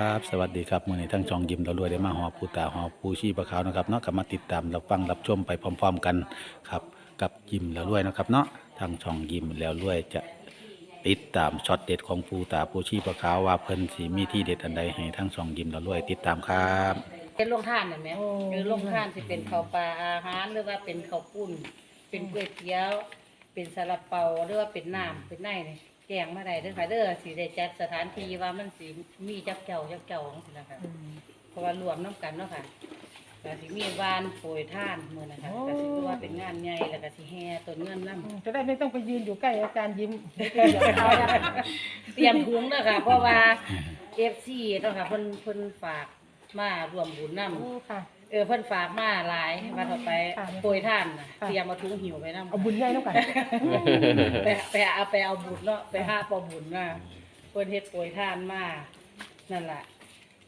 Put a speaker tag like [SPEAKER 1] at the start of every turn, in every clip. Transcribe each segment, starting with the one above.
[SPEAKER 1] ครับ สวัสดีครับมื่อนี้ทั้งจองยิมเรารวยได้มาหอปูตาหอปูชีปะขาวนะครับเนาะกลับมาติดตามรับฟังรับชมไปพร้อม ๆกันครับกับยิมเรารวยนะครับเนาะทางช่องยิมแล้วรวยจะติดตามช็อตเด็ดของปูตาปูชีปะขาวว่าเพิ่นสีมีที่เด็ดอันใดให้ทั้งช่องยิมเรารวยติดตามครับ
[SPEAKER 2] เป็นโรงท่านน่ะแหม่
[SPEAKER 3] โอ้
[SPEAKER 2] หรือโรงท่านสิเป็นข้าวปลาอาหารหรือว่าเป็นข้าวปุ้น เป็นก๋วยเตี๋ยว เป็นซาลาเปาหรือว่าเป็นน้ำเป็นไนนี่ แกงมาได้เด้อค่ะเด้อสิได้จัดสถานที่ว่ามันสิมีจักเจ้าจักเจ้าจังซี่นะคะ
[SPEAKER 3] อืม
[SPEAKER 2] เพราะว่ารวมน้ำกันเนาะค่ะก็สิมีวานโปรยท่านมื้อนะคะ
[SPEAKER 3] โอ้
[SPEAKER 2] ก็สิรู้ว่าเป็นงานใหญ่แล้วก็สิแห่ต้นเงินนำ
[SPEAKER 3] จะได้ไม่ต้องไปยืนอยู่ใกล้อาจารย์ยิ้ม
[SPEAKER 2] เตรียมถุงเด้อค่ะ เพราะว่า FC เนาะค่ะเพิ่นเพิ่นฝากมารวมบุญนำ
[SPEAKER 3] โอ้ค่ะ
[SPEAKER 2] เออเพิ่นฝากมาหลายว่าต่อไป
[SPEAKER 3] ค่ะ
[SPEAKER 2] โปรยท่านน่ะ
[SPEAKER 3] ค่ะ
[SPEAKER 2] เตรียมมาถุงหิวไปนำ
[SPEAKER 3] เอาบุญใหญ่แล้วกัน
[SPEAKER 2] ไปไปเอาไปเอาบุญเนาะไปหาปอบุญน่ะเพิ่นเฮ็ดโปรยท่านมานั่นล่ะ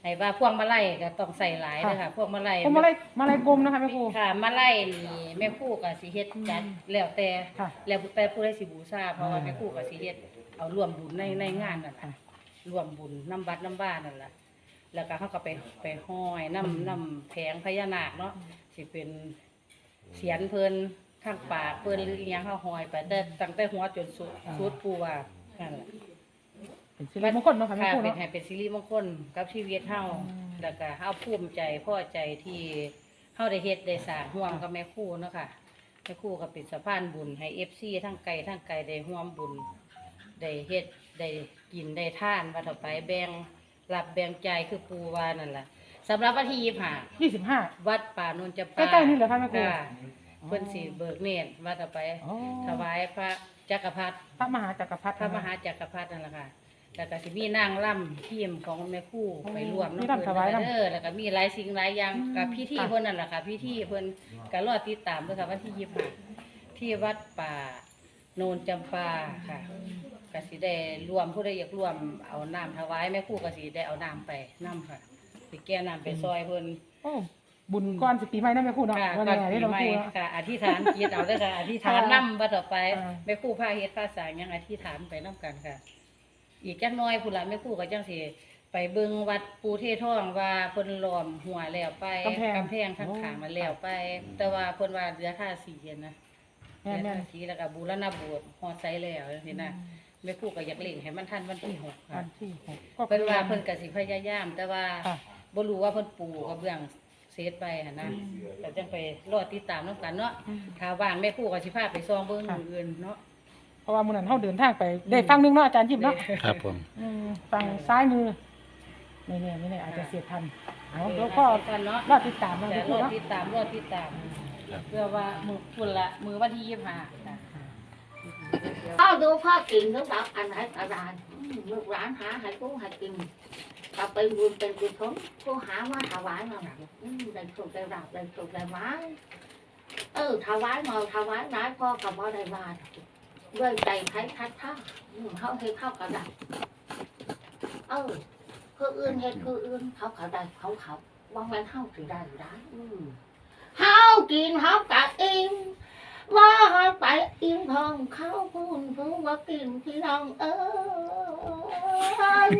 [SPEAKER 2] ให้ว่าพวงมาลัยก็ต้องใส่หลายเด้อค่ะ พวงมาลัย
[SPEAKER 3] ผมมาไล่มาไล่กลมนะคะแม่ครู
[SPEAKER 2] ค่ะมาลัยนี่แม่ครูก็สิเฮ็ดจัดแล้วแต่
[SPEAKER 3] ค่ะ
[SPEAKER 2] แล้วแต่ผู้ใดสิบูชาเพราะว่า
[SPEAKER 3] อ่า
[SPEAKER 2] แม่ครูก็สิเฮ็ดเอาร่วมบุญในในงานนั่นล่ะ
[SPEAKER 3] ค่ะ
[SPEAKER 2] ร่วมบุญน้ำวัดน้ำบ้านนั่นล่ะ แล้วก็เขาก็ไปไปห้อยน้ำน้ำแผงพญานาคเนาะสิเป็นเสียนเพิ่นข้างปากเพิ่นหรืออีหยังเขาห้อยไปแต่ตั้งแต่หัวจนสุดสุดปูว่านั่นแหละ
[SPEAKER 3] เป็นสิริมงคลเนาะค่ะแม่
[SPEAKER 2] ค่ะ
[SPEAKER 3] ครู
[SPEAKER 2] เป็น
[SPEAKER 3] เนาะ
[SPEAKER 2] ให้เป็นสิริมงคลกับชีวิตเฮา
[SPEAKER 3] อืม
[SPEAKER 2] แล้วก็เฮาภูมิใจพอใจที่เฮาได้เฮ็ดได้สร้างร่วมกับแม่ครูเนาะค่ะแม่ครูก็เป็นสะพานบุญให้ FC ทั้งไกลทั้งไกลได้ร่วมบุญได้เฮ็ดได้กินได้ทานว่าต่อไปแบ่ง รับแบ่งใจายคือปูว่านั่นล่ะสำหรับวันที่ยี่ห้า
[SPEAKER 3] ยี่สิบห้า
[SPEAKER 2] วัดป่าโนนจะ
[SPEAKER 3] ใกล้ๆนี่เหรอคะแม่ครู
[SPEAKER 2] เพิ่นสิเบิกเนตรว่าต่อไป
[SPEAKER 3] อ๋อ
[SPEAKER 2] ถวายพระจักรพรรดิ
[SPEAKER 3] พระมหาจักรพรรดิ
[SPEAKER 2] พระมหาจักรพรรดินั่นแหละค่ะแล้วก็สิมีนางล่ำทีมของแม่ครู่
[SPEAKER 3] อ๋อ
[SPEAKER 2] ไปร่วม
[SPEAKER 3] มี
[SPEAKER 2] น้ำ
[SPEAKER 3] รำถวายรำ
[SPEAKER 2] เด้อแล้วก็มีหลายสิ่งหลายอย่าง
[SPEAKER 3] อืม
[SPEAKER 2] กับพิธี
[SPEAKER 3] ค่ะ
[SPEAKER 2] เพิ่นนั่นแหละค่ะพิธีเพิ่นก็รอติดตามด้วยค่ะวันที่ยี่ห้าที่วัดป่าโนนจำปาค่ะ ก็สิได้รวมผู้ใดอยากรวมเอาน้ำถวายแม่ครู่ก็สิได้เอาน้ำไปน้ำค่ะสิแก้น้ำไปซอยเพิ่น
[SPEAKER 3] โอ้บุญก้อนสิปีใหม่นะแม่ครูเนาะ
[SPEAKER 2] ค่ะ
[SPEAKER 3] วัน
[SPEAKER 2] ก่อน
[SPEAKER 3] นี้
[SPEAKER 2] ปี
[SPEAKER 3] ที่เรา
[SPEAKER 2] ใหม่
[SPEAKER 3] ครูเนาะ
[SPEAKER 2] ค่ะอธิษฐานจิตเอาเด้อค่ะ อธิษฐาน
[SPEAKER 3] ค่ะ
[SPEAKER 2] น้ำว่าต่อไป
[SPEAKER 3] อ่า
[SPEAKER 2] แม่ครู่พาเฮ็ดภาษาหยังอธิษฐานไปน้ำกันค่ะ อีกจักหน้อยพุ่นละแม่ครู่ก็จังสิไปเบิ่งวัดปูเทท่องว่าเพิ่นล้อมหัวแล้วไป
[SPEAKER 3] กำแพง
[SPEAKER 2] กำแพงข้างๆมันแล้วไป แต่ว่าเพิ่นว่าเหลือท่าสีนะเห
[SPEAKER 3] แม่
[SPEAKER 2] ลือ
[SPEAKER 3] แม่
[SPEAKER 2] ท่าสีแล้วก็บูรณะโบสถ์ฮอดไซแล้วจังซี่นะ แม่ครู่ก็อยากเล่งให้มันทันวันที่หก
[SPEAKER 3] วั
[SPEAKER 2] ค่ะ
[SPEAKER 3] นที่หกก็
[SPEAKER 2] เพิ่นว่าเพิ่นก็สิพยายาม แต่ว่า
[SPEAKER 3] ค่ะ
[SPEAKER 2] บ่รู้ว่าเพิ่นปูกระเบื้องเซตไปหั่นนะ
[SPEAKER 3] อืม
[SPEAKER 2] แต่จังไปรอติดตามนํกันเนาะ
[SPEAKER 3] อืม
[SPEAKER 2] ถ้าว่างแม่ครู่ก็สิพาไปซองเบิ่ง
[SPEAKER 3] ค่ะ
[SPEAKER 2] อื่นๆเนาะ
[SPEAKER 3] เพราะว่ามื้อนั้นเฮาเดินทางไปได้ฟังหนึงเนาะอาจารย์ยิ้มเนาะ
[SPEAKER 1] ครับผม
[SPEAKER 3] อืมฝั่งซ้ายมือนี่เนี่ยนี่เนี่ยอาจจะเสียทันเอาเดี๋ยวก็
[SPEAKER 2] กันเนาะ
[SPEAKER 3] รอติดตามนะ
[SPEAKER 2] แต่
[SPEAKER 3] แม่ค
[SPEAKER 2] ร
[SPEAKER 3] รู
[SPEAKER 2] อ
[SPEAKER 3] เนาะ
[SPEAKER 2] ติดตามรอติดตาม
[SPEAKER 1] ครับ
[SPEAKER 2] เพื่อว่ามือพุ่นละมือวันที่25ค่ะ
[SPEAKER 4] พ่อ ดูพ่อกินหรือเปล่าอันไหนอะไรอืมลูกหลานหาให้กูให้กินกลับไปบุญเป็นกุศลกูหามาถวายมาหนังอืมได้สุขได้ราบได้สุขได้ไม้เออถวายมาถวายร้ายพ่อกับพ่อได้มาด้วยใจไทยทัดท่าอืมเข้าให้เข้ากระดับเออคืออื่นเฮ็ดคืออื่นเขาเขาได้เขาเขาวางแวนเฮาถือได้ได้อืมเฮากินเฮากะอิ่ม ว่าห้ไปอิ่มทองเข้าพูนพูว่ากินพี่น้องเอ้ย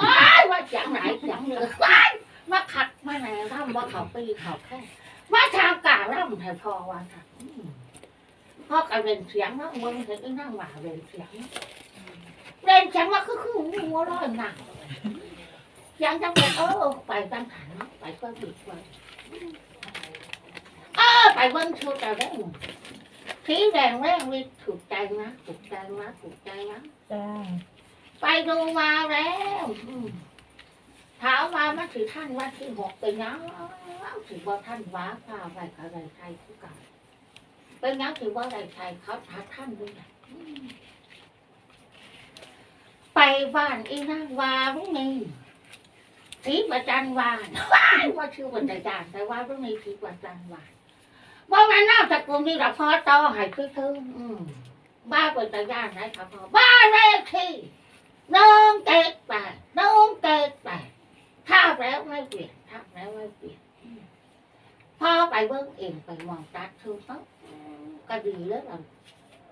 [SPEAKER 4] ว้ายว่าจังไหนจังเลยว้ายมาขัดมาไหนร่ำว่าเขาปีเขาแค่มาทางการ่ำให้พอวันค่ะพ่อกันเรนเสียงนะมึงเห็นไอ้นั่งหว่าเรนเสียงเรนเสียงว่าคือคือหัวร้อยหนักเสียงจังเลยเออไปตั้งฐานไปก็บิดไว้เออไปเบิ้งชุดแต่ได้ สีแดงแรกมีถูกใจนะถูกใจนะถูกใจนะ
[SPEAKER 3] จ้า
[SPEAKER 4] ไปดูมาแล้วถามมามันถือท่านว่าที่หกเป็นยังถือว่าท่านว้าฟ้าไปกับไรใครทุกกันเป็นยังถือว่าไรใครเขาถามท่านด้วยไปบ้านอีนางวารุ่งนี้สีประจันวานว่าชื่อประจันแต่ว่ารุ่งนี้สีประจันวาน ว่ามันน่าจะกลุ่มนี้ละพอต่อให้คือเธออืมบ้าเป็นตาย่านไหนครับพ่อบ้าเลขที่น้องเกตแปน้องเกตแปถ้าแล้วไม่เปลี่ยนถ้าแล้วไม่เปลี่ยนพ่อไปเบิ้งเองไปมองตัดคือปั๊บอืมก็ดีแล้วล่ะ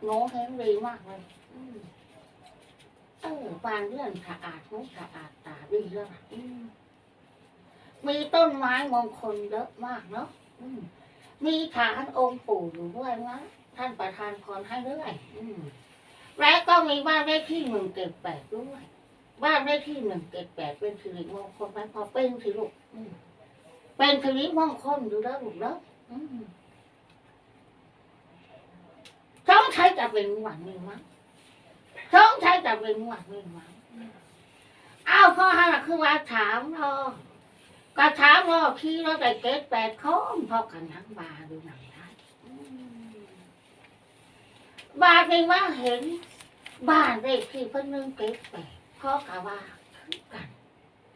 [SPEAKER 4] โง่แห้งดีมากเลยเออฟางเรื่องสะอาดหูสะอาดตาดีแล้วล่ะมีต้นไม้มงคลเยอะมากเนาะ มีฐานองค์ปู่อยู่ด้วยนะท่านประทานพรให้เรื่อยอืมและก็มีบ้านเลขที่หนึ่งเจ็ดแปดด้วย บ้านเลขที่หนึ่งเจ็ดแปดเป็นสิริมงคลไหมพอเป็นสิลูกอืมเป็นสิริมงคลอยู่แล้วลูกเนาะอืมช่องใช้จะเป็นหวังมีมั้งช่องใช้จะเป็นหวังมีมั้งอ้าวพ่อฮะคือว่าถามเนาะ ก็ถามว่าขี่รถไปเก็ดแปดคนพอกันทั้งบาดูหนังได้อืมบาเป็นว่าเห็น บ้านเลขที่เพิ่นนึงเก็ดแปดพ่อกะว่าคือกัน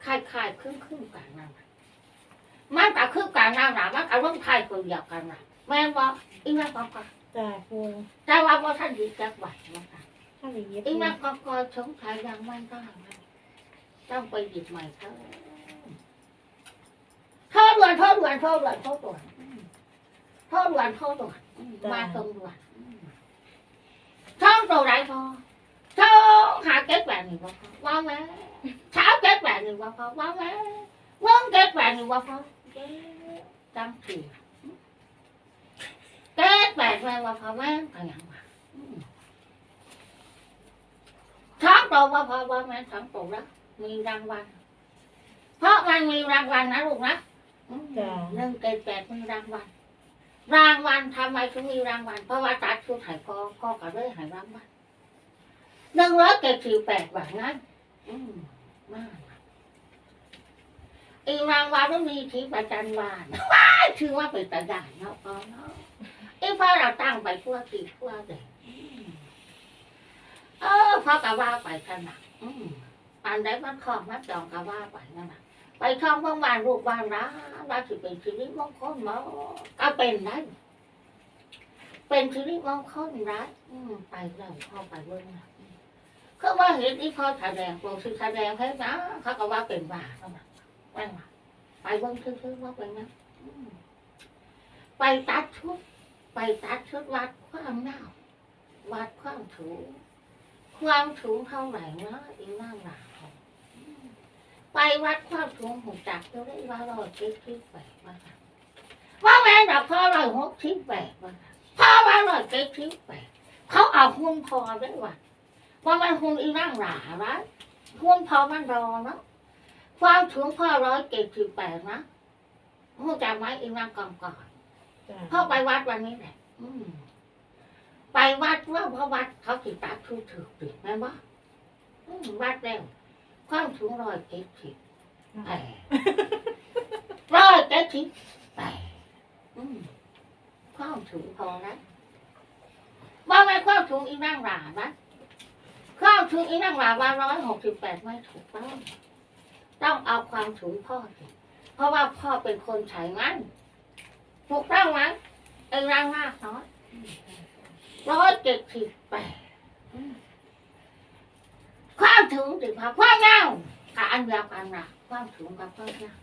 [SPEAKER 4] คล้ายๆครึ่งครึ่งๆกันนั่นน่ะมันก็คือกันนั่นแหละมันก็ร่วมไทยคนเดียวกันน่ะแม่บอกอีแม่ก็ก็
[SPEAKER 3] จ้าปู
[SPEAKER 4] แต่ว่าพอท่านดีจักบัตรนะคะ
[SPEAKER 3] อี
[SPEAKER 4] แม่ก็ก็สงสัยยังไม่ได้ต้องไปหยิบใหม่เท่า โทษด่วนโทษด่วนโทษด่วนโทษด่วนอืมโทษด่วนโทษด่วนอืมมาตรงด่วนอืมช่องตัวไรพอช่องหาเก็ตแบบ นี้ว่าพอว่าไหมเช้าเก็ตแบบนี้ว่าพอว่าไหมเมื่อเก็ตแบบนี้ว่าพอเอ๊ะจังสีเก็ตแบบนี้ว่าพอแม่งอะไรอย่างวะอืมช่องตัวว่าพอว่าแม่ช่องตัวแล้วมีรางวันรางวันะลูกนะ
[SPEAKER 3] จ้า
[SPEAKER 4] หนึ่งเกณฑ์แปดมีรางวัลรางวัลทำไมถึงมีรางวัลเพราะว่าตัดชุดไถ่พอพ่อก็เลยหายรางวัลหนึ่งร้อยเกณฑ์สี่แปดบาทนั้นอืมมากอีรางวัลต้องมีที่ประจันบานว้ายชื่อว่าเป็นตาด่านเนาะพ่อเนาะอีพ่อเราตั้งไปทั่วตีทั่วเลยอืมเออพ่อก็ว่าไปขนาดอันใดมันคล้องมันจองก็ว่าไปนั่นแหละ ไปท่องบ้างบ้านลูกบ้านร้านว่าสิเป็นชีวิตมงคลมั้ก็เป็นได้ เป็นชีวิตมงคลร้ายไปแล้วเข้าไปเบิ่งนะอืมเขาว่าเห็นอีพ่อแสดงโปรสิแสดงให้นะเขาก็ว่าเป็นบ้าแล้วนะว่าว่าไปเบิ่งซื่อๆว่าเป็นนะไปตัดชุดไปตัดชุดวัดความยาววัดความสูความสูเท่าไหร่นะอีนั่งหนา ไปวัดความสูงหูจักจะได้ว่าเราเจ็ดสิบแปดมาค่ะว่าแม่ดับพ่อเราหกสิบแปดมาค่ะพ่อว่าเราเจ็ดสิบแปดเขาเอาหุ้นพอได้ว่าว่ามันหุ้นอีร่างหลาละหุ้นพอมันรอเนาะความสูงพ่อร้อยเจ็ดสิบแปดนะหูจักไหมอีร่างก่อนก่อน
[SPEAKER 3] จ้า
[SPEAKER 4] พ่อไปวัดวันนี้แหละไปวัดว่าเพราะวัดเขาติดตาทุกถือติดไหมวะวัดแล้ว ความสูงร้อยเจ็ดสิบแปดร้อยเจ็ดสิบแปดอืมความสูงพอนะว่าไงความสูงอีนั่งหลานะความสูงอีนั่งหลาว่าร้อยหกสิบแปดไม่ถูกต้องต้องเอาความสูงพ่อสิเพราะว่าพ่อเป็นคนใช้งั้นถูกต้องไหมไอ้ร่างมากน้อยร้อยเจ็ดสิบแปดความ ถึงถึงความความยาวกับอันเดียวกันนะความถึงกับความยาว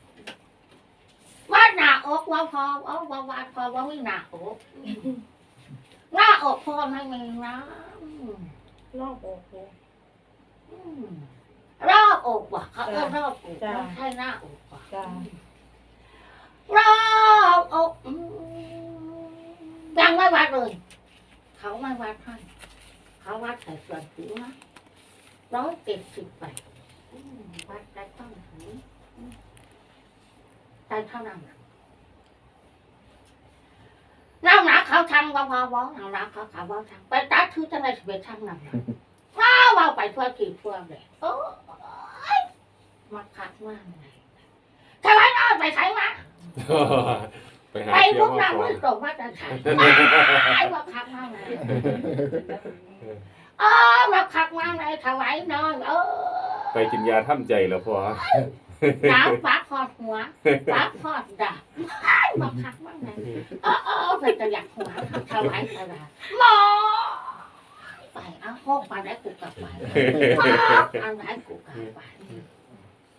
[SPEAKER 4] ว่าหนาอกว่าพอว่าว่าว่าพอว่าไม่หนาอกหน้าอกพอไม่มีนะอืม
[SPEAKER 3] รอบอกปู
[SPEAKER 4] อืมรอบอกว่ะเขาเออรอบอก
[SPEAKER 3] จ้ะ
[SPEAKER 4] ไม่ใช่หน้าอกว่ะ
[SPEAKER 3] จ้าร
[SPEAKER 4] อบอกอืมยังไม่วัดเลย เขาไม่วัดให้เขาวัดแต่ส่วนผิวนะ ร้อยเจ็ดสิบแปดอืมวัดได้ต้องถึงอืมได้เท่านั้นน่ะน้ำหนักเขาทำก็พอบ้องน้ำหนักเขาเขาบ้องทำไปตัดชื่อจังไรสิไปทำนั่นน่ะว้าวว้าวไปทั่วที่ทั่วเลยโอ้ยมาคักมากเลยทำไมน้อยไปใช้มา
[SPEAKER 5] ไปหา
[SPEAKER 4] ไป
[SPEAKER 5] เที่
[SPEAKER 4] พ
[SPEAKER 5] ยว
[SPEAKER 4] ก
[SPEAKER 5] มา
[SPEAKER 4] น้ำ
[SPEAKER 5] ก่อ
[SPEAKER 4] มื
[SPEAKER 5] น
[SPEAKER 4] อตกมาจะใช้ไอ้มาคักมากเลย เออมาคักมากเลยถวายนอนเออ
[SPEAKER 5] ไปกินยาทำใจแล้วพอ
[SPEAKER 4] น้ำฟ้าพอดหัวฟ้าพอดดาบอ้ายมาคักมากเลยเออเออเป็นกระยักหัวถวายตลาดหมอไปเอาห้องมาได้กูกลับไปเอาไหนกูกลับไป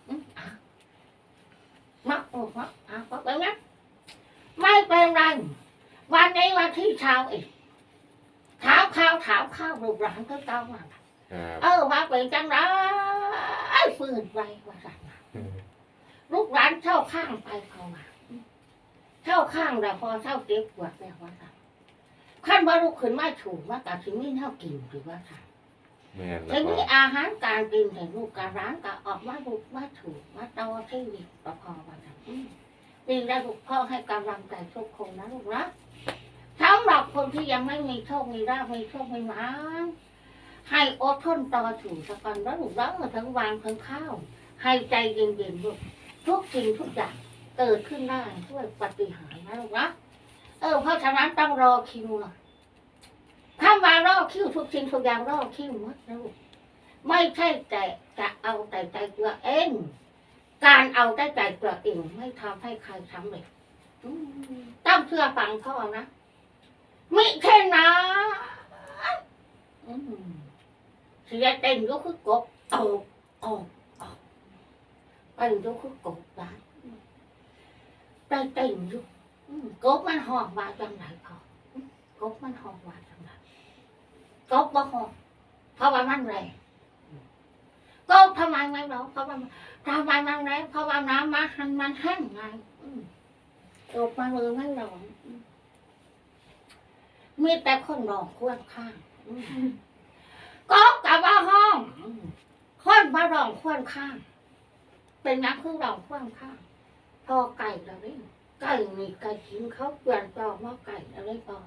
[SPEAKER 4] อืมอะมาโอ้มาอะก็เป็นไงไม่เป็นไรวันนี้วันที่เช้าอีกถาม ข้าวถามข้าวรูปหลานก็เก้ามา
[SPEAKER 5] ครับ
[SPEAKER 4] เออว่าเป็นจังไรฟื้นไปว่าสั่นน่ะลูกร้านเช่าข้างไปเขาว่าเช่าข้างแต่พอเช่าเก็บปวดแล้วว่าค่ะขั้นว่าลูกขึ้นมาถูกว่าแต่ถึงนี่เท่ากินหรือว่าค่ะ
[SPEAKER 5] แม่น
[SPEAKER 4] ที
[SPEAKER 5] แล้วพ่อ
[SPEAKER 4] นี้อาหารการกินแต่ลูกการร้านก็ออกมาลูกมาถูกมาต่อที่วิตก็พอว่าค่ะอืมดีแล้วลูกพ่อให้กำลังใจทุกคนนะลูกนะ สำหรับคนที่ยังไม่มีโชค มีลาภมีโชค มีหมาให้อดทนต่อถูกสักกันแล้วลูกแล้วมาทั้งวางทั้งข้าว ให้ใจเย็นๆลูกทุกสิ่งทุกอย่างเกิดขึ้นได้ด้วยปฏิหารนะลูกนะเออเพราะฉะนั้นต้องรอคิวหน่อยถ้ามารอคิวทุกสิ่งทุกอย่างรอคิวหมดนะลูกไม่ใช่แต่จะเอาแต่ใจตัวเอง การเอาแต่ใจตัวเองไม่ทำให้ใครสำเร็จต้องเชื่อฟังพ่อนะ มิเช่นนั้นเสียเต็มก็คือกบตกออกไปดูคือกบได้ไปเต่งอยู่อืมกบมันหอกมาจังไหนพอกบมันหอกมาจังไหนกบบ่หอกเพราะว่ามันแรงกบทำไมไม่ร้องเพราะว่าทำไมมันแรงเพราะว่าน้ำมันมันแห้งไงกบมันเลยไม่ร้อง มมีแต่คนรองควรข้างก็กับว่าห้องคนมารองควรข้าง เป็นนักคือราคว้างข้างพอไก่แล้วนี่ไก่มีไก่กินเขาเปลี่ยนต่อมาไก่อะไรต่อ